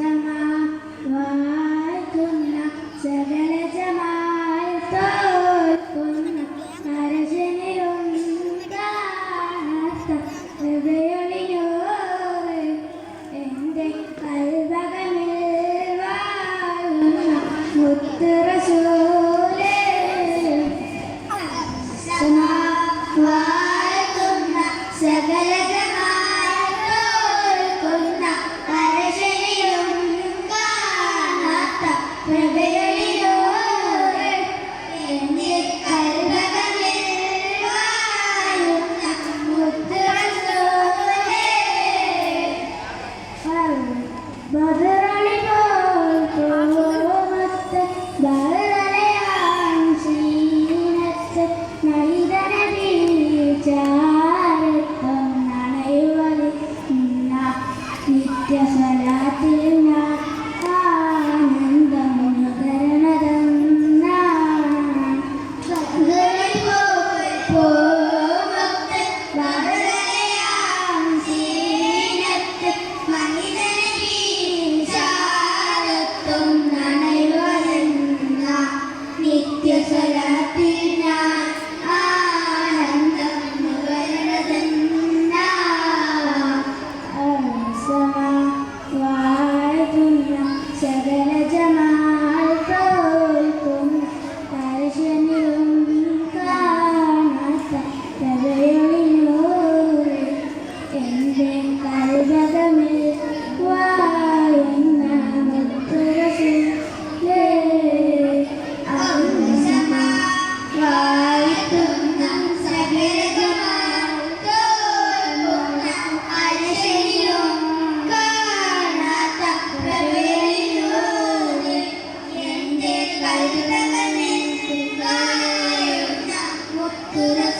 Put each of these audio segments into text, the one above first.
സമാവാകുന്ന സകല ജമായി തോൽക്കുന്ന അരജനിലുണ്ടാത്ത ഹൃദയൊളിയോ എന്റെ കൽവകമിൽ വാഴുന്ന മുത്തറസൂലേ സമാവാകുന്ന സകല Levei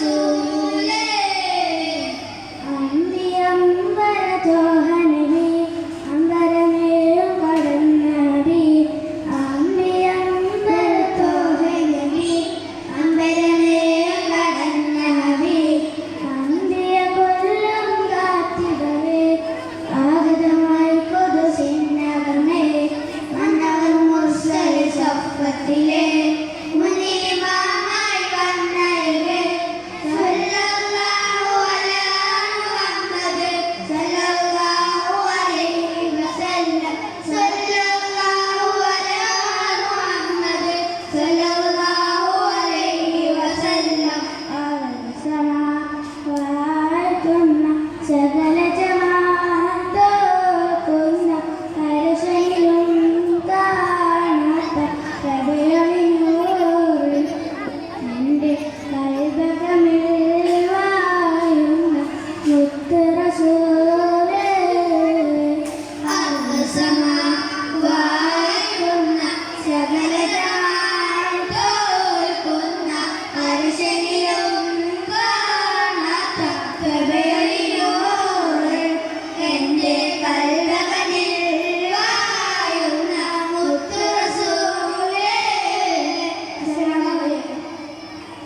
Jesus.